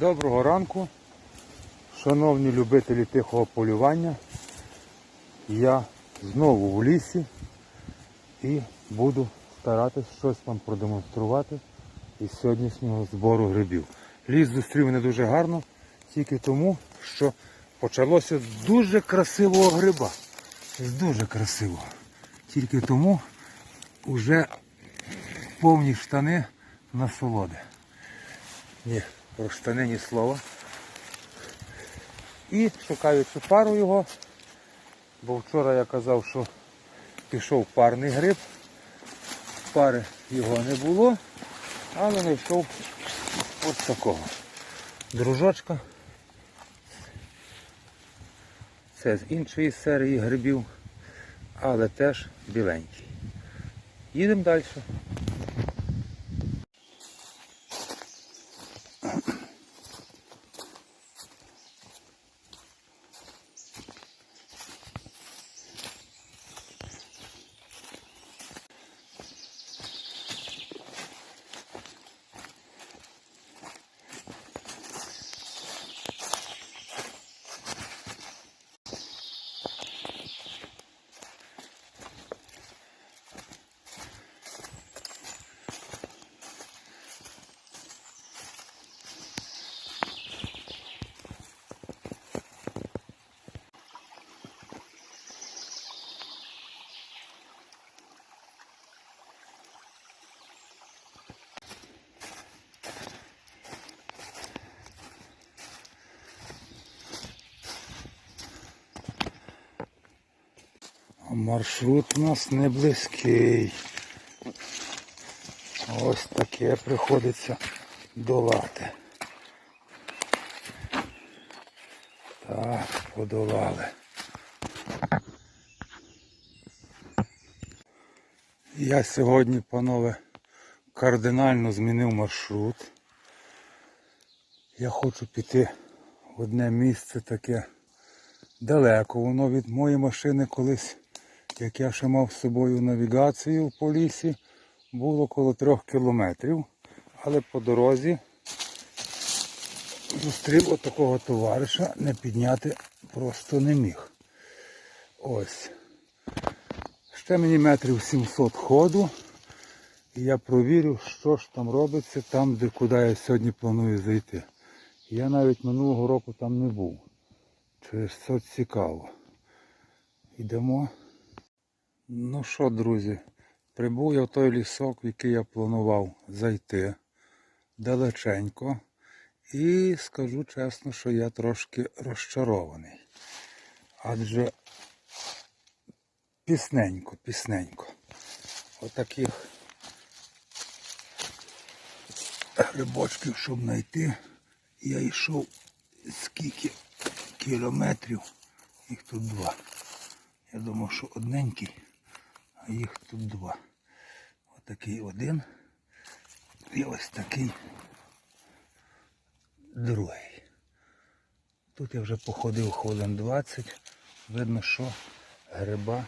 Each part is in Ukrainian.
Доброго ранку, шановні любителі тихого полювання. Я знову в лісі і буду старатись щось вам продемонструвати із сьогоднішнього збору грибів. Ліс зустрів мене дуже гарно, тільки тому, що почалося з дуже красивого гриба. З дуже красивого. Тільки тому вже повні штани насолоди. Ні, про штани ні слова. І шукаю цю пару його, бо вчора я казав, що пішов парний гриб. Пари його не було, але знайшов ось такого. Дружочка. Це з іншої серії грибів, але теж біленький. Їдемо далі. Маршрут у нас не близький. Ось таке приходиться долати. Так, подолали. Я сьогодні, панове, кардинально змінив маршрут. Я хочу піти в одне місце таке далеко. Воно від моєї машини колись, як я ще мав з собою навігацію по лісі, було коло трьох кілометрів. Але по дорозі зустрів отакого товариша, не підняти просто не міг. Ось. Ще мені метрів 700 ходу. І я провірю, що ж там робиться там, де куди я сьогодні планую зайти. Я навіть минулого року там не був. Через це цікаво. Йдемо. Ну що, друзі, прибув я в той лісок, в який я планував зайти далеченько. І скажу чесно, що я трошки розчарований. Адже пісненько, пісненько. Отаких грибочків, щоб знайти, я йшов скільки кілометрів, їх тут два. Я думав, що одненький, а їх тут два. Отакий один і ось такий другий. Тут я вже походив хвилин 20. Видно, що гриба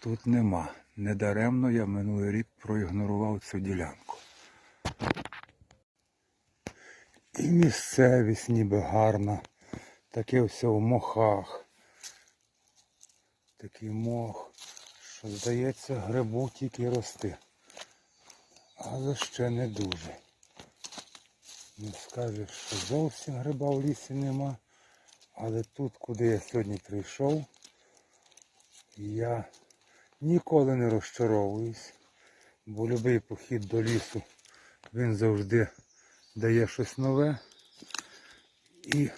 тут нема. Недаремно я минулий рік проігнорував цю ділянку. І місцевість ніби гарна. Таке все в мохах. Такий мох, здається грибу тільки рости. Але ще не дуже. Не скажеш, що зовсім гриба в лісі нема. Але тут, куди я сьогодні прийшов, я ніколи не розчаровуюсь, бо будь-який похід до лісу, він завжди дає щось нове і,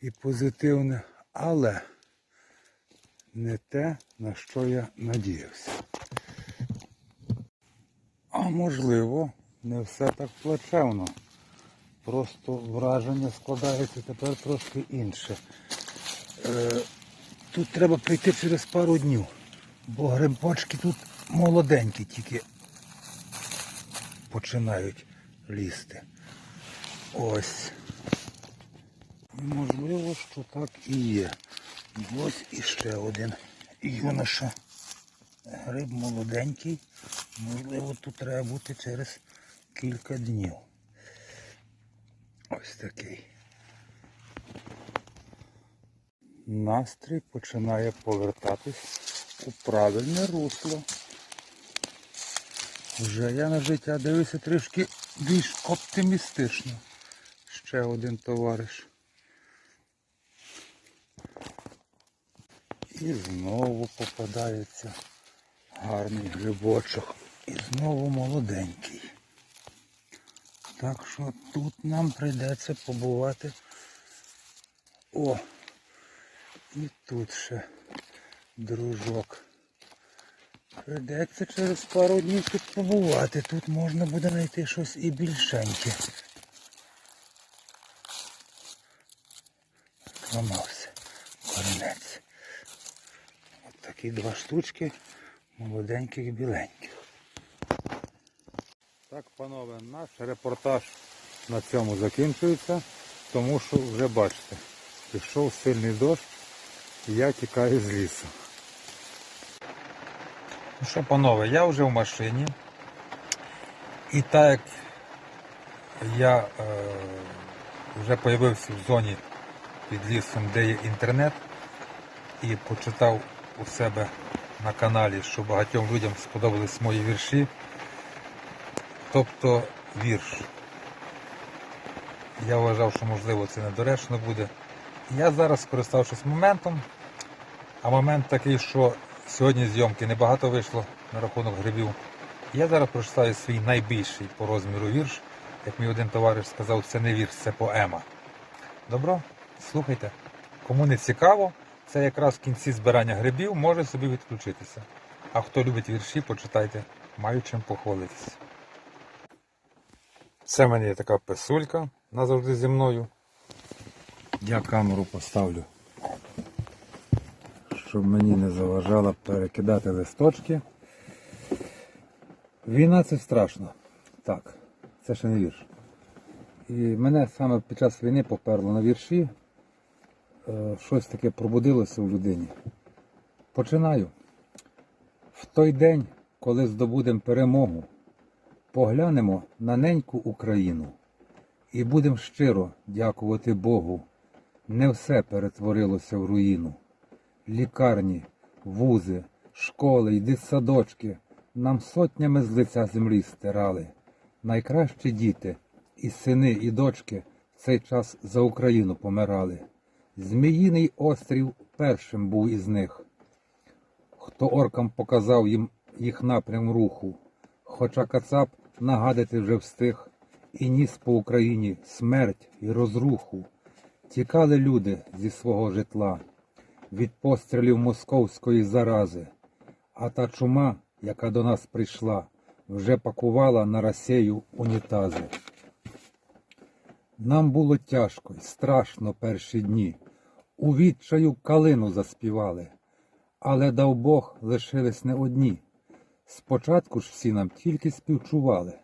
і позитивне, але не те, на що я надіявся. А можливо, не все так плачевно. Просто враження складається тепер трошки інше. Е, тут треба прийти через пару днів, бо грибочки тут молоденькі тільки починають лізти. Ось. Можливо, що так і є. Ось іще один юноша. Гриб молоденький. Можливо, тут треба бути через кілька днів. Ось такий. Настрій починає повертатись у правильне русло. Вже я на життя дивлюся трішки більш оптимістично. Ще один товариш. І знову попадається гарний грибочок. І знову молоденький. Так що тут нам прийдеться побувати. О! І тут ще дружок. Прийдеться через пару днів тут побувати. Тут можна буде знайти щось і більшеньке. Зламався корінець. Такі два штучки молоденьких біленьких. Так, панове, наш репортаж на цьому закінчується, тому що вже бачите, пішов сильний дощ і я тікаю з лісу. Ну що, панове, я вже в машині. І так як я е, вже з'явився в зоні під лісом, де є інтернет, і почитав у себе на каналі, що багатьом людям сподобались мої вірші. Тобто вірш. Я вважав, що можливо це недоречно буде. Я зараз скориставшись моментом, а момент такий, що сьогодні зйомки небагато вийшло на рахунок грибів. Я зараз прочитаю свій найбільший по розміру вірш. Як мій один товариш сказав, це не вірш, це поема. Добро? Слухайте. Кому не цікаво, це якраз в кінці збирання грибів може собі відключитися. А хто любить вірші, почитайте, маю чим похвалитися. Це в мене є така писулька назавжди зі мною. Я камеру поставлю, щоб мені не заважало перекидати листочки. Війна це страшно. Так, це ще не вірш. І мене саме під час війни поперло на вірші. Е, Щось таке пробудилося в людині. Починаю. В той день, коли здобудемо перемогу, поглянемо на неньку Україну і будемо щиро дякувати Богу. Не все перетворилося в руїну. Лікарні, вузи, школи й дитсадочки нам сотнями з лиця землі стирали. Найкращі діти, і сини, і дочки в цей час за Україну помирали. Зміїний острів першим був із них хто оркам показав їм їх напрям руху, хоча Кацап нагадати вже встиг, і ніс по Україні смерть і розруху. Тікали люди зі свого житла від пострілів московської зарази, а та чума, яка до нас прийшла, вже пакувала на Росію унітази. Нам було тяжко й страшно перші дні. У відчаю калину заспівали, але дав Бог лишились не одні. Спочатку ж всі нам тільки співчували,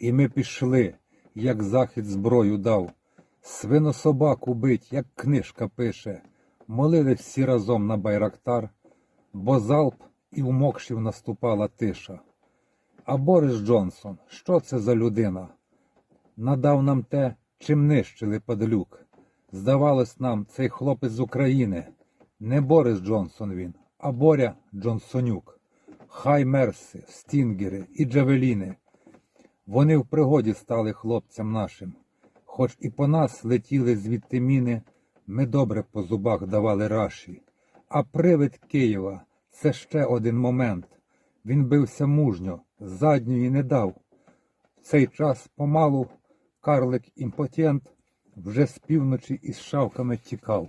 і ми пішли, як захід зброю дав. Свинособаку бить, як книжка пише, молили всі разом на байрактар, бо залп і в мокшів наступала тиша. А Борис Джонсон, що це за людина? Надав нам те, чим нищили падлюк. Здавалось нам, цей хлопець з України, не Борис Джонсон він, а Боря Джонсонюк. Хай Мерси, Стінгери і Джавеліни. Вони в пригоді стали хлопцям нашим. Хоч і по нас летіли звідти міни, ми добре по зубах давали раші. А привид Києва це ще один момент. Він бився мужньо, задньої не дав. В цей час помалу карлик імпотент вже з півночі із шавками тікав.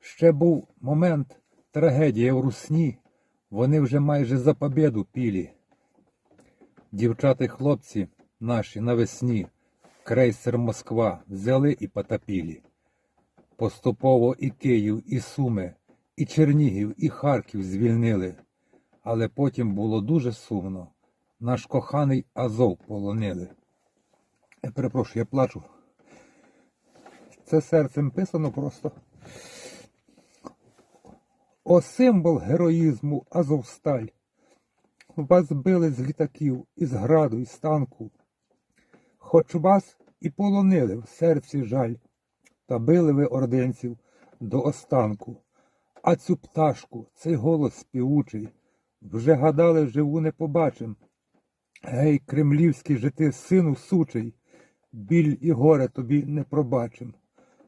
Ще був момент трагедія в русні, вони вже майже за побєду пілі. Дівчата хлопці наші навесні крейсер Москва взяли і потопілі. Поступово і Київ, і Суми, і Чернігів, і Харків звільнили. Але потім було дуже сумно. Наш коханий Азов полонили. Я перепрошую, я плачу. Це серцем писано просто. О символ героїзму Азовсталь. Вас били з літаків, із граду, із танку. Хоч вас і полонили в серці жаль, та били ви орденців до останку. А цю пташку, цей голос співучий, вже гадали, живу не побачим. Гей, кремлівський же ти, сину сучий, біль і горе тобі не пробачим.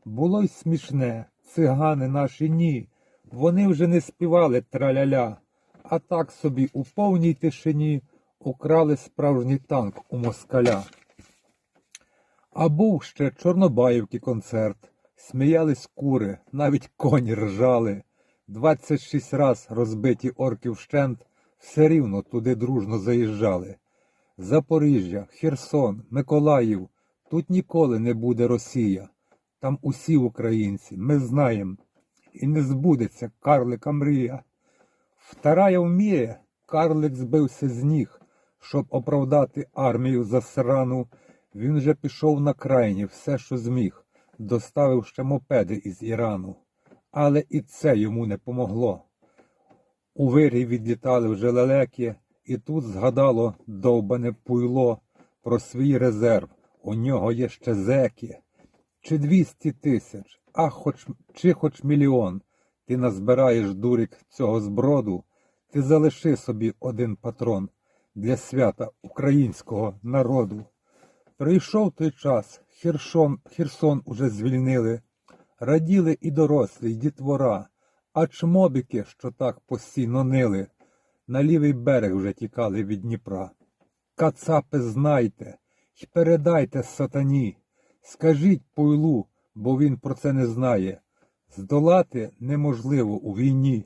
Було й смішне, цигани наші ні, вони вже не співали траляля, а так собі у повній тишині украли справжній танк у москаля. А був ще Чорнобаївки концерт, сміялись кури, навіть коні ржали. Двадцять шість раз розбиті орки вщент, все рівно туди дружно заїжджали. Запоріжжя, Херсон, Миколаїв, тут ніколи не буде Росія. Там усі українці, ми знаєм, і не збудеться карлика мрія. Вторая вміє, карлик збився з ніг, щоб оправдати армію засрану. Він же пішов на крайні все, що зміг, доставив ще мопеди із Ірану. Але і це йому не помогло. У вирій відлітали вже лелеки, і тут згадало довбане пуйло про свій резерв. У нього є ще зеки. Чи двісті тисяч, а хоч чи хоч мільйон. Ти назбираєш дурик цього зброду, ти залиши собі один патрон для свята українського народу. Прийшов той час, Херсон, Херсон уже звільнили, раділи і дорослі, й дітвора, а чмобіки, що так постійно нили, на лівий берег вже тікали від Дніпра. Кацапи знайте й передайте сатані, скажіть пуйлу, бо він про це не знає. Здолати неможливо у війні.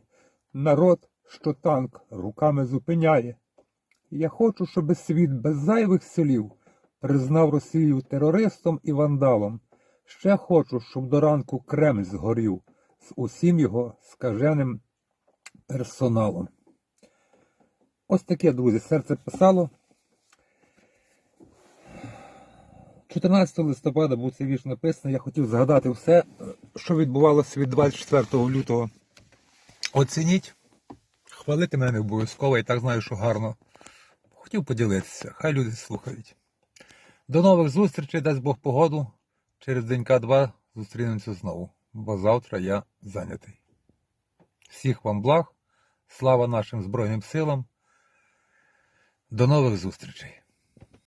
Народ, що танк руками зупиняє. Я хочу, щоб світ без зайвих слів признав Росію терористом і вандалом. Ще хочу, щоб до ранку Кремль згорів з усім його скаженим персоналом. Ось таке, друзі, серце писало. 14 листопада був цей вірш написаний. Я хотів згадати все, що відбувалося від 24 лютого. Оцініть, хвалити мене не обов'язково, і так знаю, що гарно. Хотів поділитися, хай люди слухають. До нових зустрічей, дасть Бог погоду. Через денька-два зустрінемося знову, бо завтра я зайнятий. Всіх вам благ, слава нашим Збройним силам. До нових зустрічей!